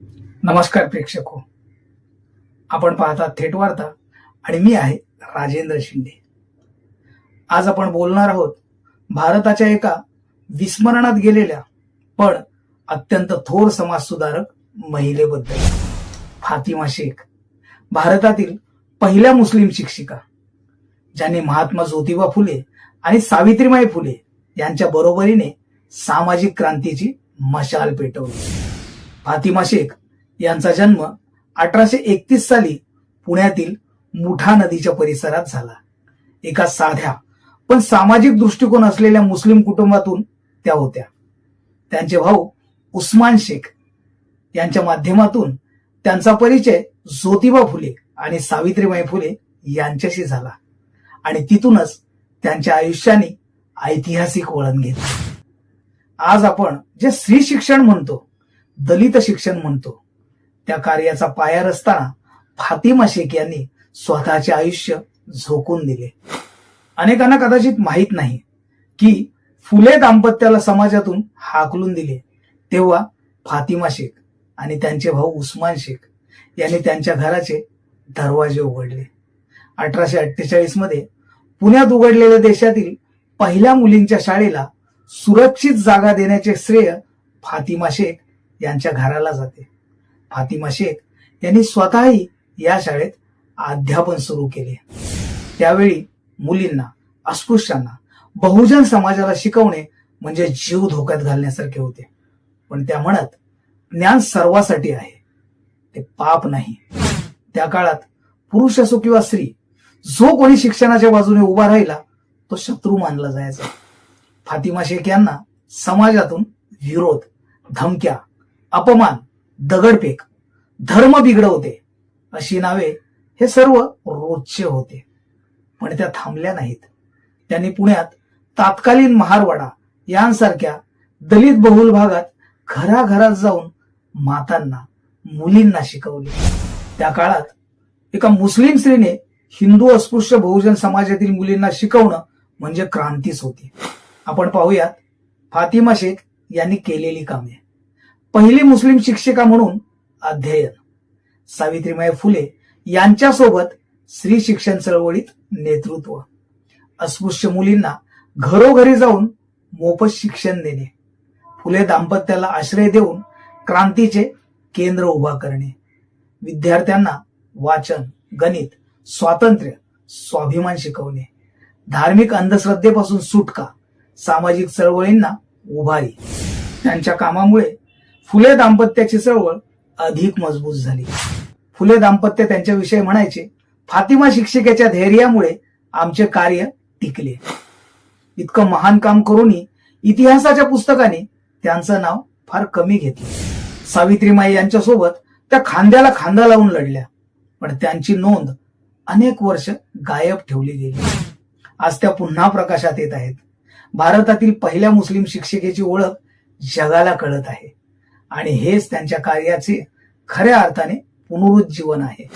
नमस्कार प्रेक्षक. हो आपण पाहता थेट वार्ता आणि मी आहे राजेंद्र शिंदे. आज आपण बोलणार आहोत भारताच्या एका विस्मरणात गेलेल्या पण अत्यंत थोर समाजसुधारक महिलेबद्दल. फातिमा शेख भारतातील पहिल्या मुस्लिम शिक्षिका ज्यांनी महात्मा ज्योतिबा फुले आणि सावित्रीबाई फुले यांच्या बरोबरीने सामाजिक क्रांतीची मशाल पेटवली. फातिमा शेख यांचा जन्म अठराशे एकतीस साली पुण्यातील मुठा नदीच्या परिसरात झाला. एका साध्या पण सामाजिक दृष्टिकोन असलेल्या मुस्लिम कुटुंबातून त्या होत्या. त्यांचे भाऊ उस्मान शेख यांच्या माध्यमातून त्यांचा परिचय ज्योतिबा फुले आणि सावित्रीबाई फुले यांच्याशी झाला आणि तिथूनच त्यांच्या आयुष्याने ऐतिहासिक वळण घेतले. आज आपण जे स्त्री शिक्षण म्हणतो दलित शिक्षण म्हणतो. त्या कार्याचा पाया रचताना फातिमा शेख यांनी स्वतःचे आयुष्य झोकून दिले. अनेकांना कदाचित माहीत नाही की फुले दाम्पत्याला समाजातून हाकलून दिले. तेव्हा फातिमा शेख आणि त्यांचे भाऊ उस्मान शेख यांनी त्यांच्या घराचे दरवाजे उघडले. अठराशे अठ्ठेचाळीसमध्ये पुण्यात उघडलेल्या देशातील पहिल्या मुलींच्या शाळेला सुरक्षित जागा देण्याचे श्रेय फातिमा शेख यांच्या घराला जाते. फातिमा शेख यांनी स्वतःही या शाळेत अध्यापन सुरू केले. त्यावेळी मुलींना अस्पृश्यांना बहुजन समाजाला शिकवणे म्हणजे जीव धोक्यात घालण्यासारखे होते. पण त्या म्हणत ज्ञान सर्वासाठी आहे. ते पाप नाही. त्या काळात पुरुष असो किंवा स्त्री जो कोणी शिक्षणाच्या बाजूने उभा राहिला तो शत्रू मानला जायचा. फातिमा शेख यांना समाजातून विरोध धमक्या अपमान दगडफेक धर्म बिघडवते अशी नावे हे सर्व रोजचे होते. पण त्या थांबल्या नाहीत. त्यांनी पुण्यात तात्कालीन महारवाडा यांसारख्या दलित बहुल भागात घराघरात जाऊन मातांना मुलींना शिकवले. त्या काळात एका मुस्लिम स्त्रीने हिंदू अस्पृश्य बहुजन समाजातील मुलींना शिकवणं म्हणजे क्रांतीच होती. आपण पाहूयात फातिमा शेख यांनी केलेली कामे. पहिली मुस्लिम शिक्षिका म्हणून अध्ययन. सावित्रीमाई फुले यांच्यासोबत स्त्री शिक्षण चळवळीत नेतृत्व. अस्पृश्य मुलींना घरोघरी जाऊन मोफत शिक्षण देणे. फुले दाम्पत्याला आश्रय देऊन क्रांतीचे केंद्र उभा करणे. विद्यार्थ्यांना वाचन गणित स्वातंत्र्य स्वाभिमान शिकवणे. धार्मिक अंधश्रद्धेपासून सुटका सामाजिक चळवळींना उभारी. त्यांच्या कामामुळे फुले दाम्पत्याची चळवळ अधिक मजबूत झाली. फुले दाम्पत्य त्यांच्याविषयी म्हणायचे फातिमा शिक्षिकेच्या धैर्यामुळे आमचे कार्य टिकले. इतकं महान काम करूनही इतिहासाच्या पुस्तकाने त्यांचं नाव फार कमी घेतलं. सावित्रीमाई यांच्यासोबत त्या खांद्याला खांदा लावून लढल्या पण त्यांची नोंद अनेक वर्ष गायब ठेवली गेली. आज त्या पुन्हा प्रकाशात येत आहेत. भारतातील पहिल्या मुस्लिम शिक्षिकेची ओळख जगाला कळत आहे. आणि हेच त्यांच्या कार्याचे खऱ्या अर्थाने पुनरुज्जीवन आहे.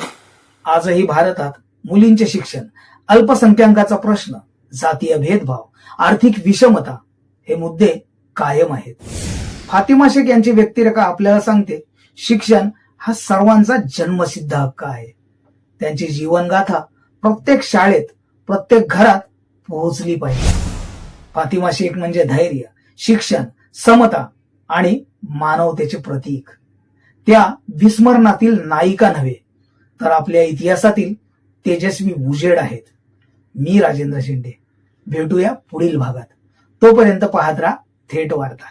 आजही भारतात मुलींचे शिक्षण अल्पसंख्याकाचा प्रश्न जातीय भेदभाव आर्थिक विषमता हे मुद्दे कायम आहेत. फातिमा शेख यांची व्यक्तिरेखा आपल्याला सांगते शिक्षण हा सर्वांचा जन्मसिद्ध हक्क आहे. त्यांची जीवनगाथा प्रत्येक शाळेत प्रत्येक घरात पोहोचली पाहिजे. फातिमा शेख म्हणजे धैर्य शिक्षण समता आणि मानवतेचे प्रतीक. त्या विस्मरणातील नायिका नव्हे तर आपल्या इतिहासातील तेजस्वी उजेड आहेत. मी राजेंद्र शिंदे. भेटूया पुढील भागात. तोपर्यंत पाहत राहा थेट वार्ता.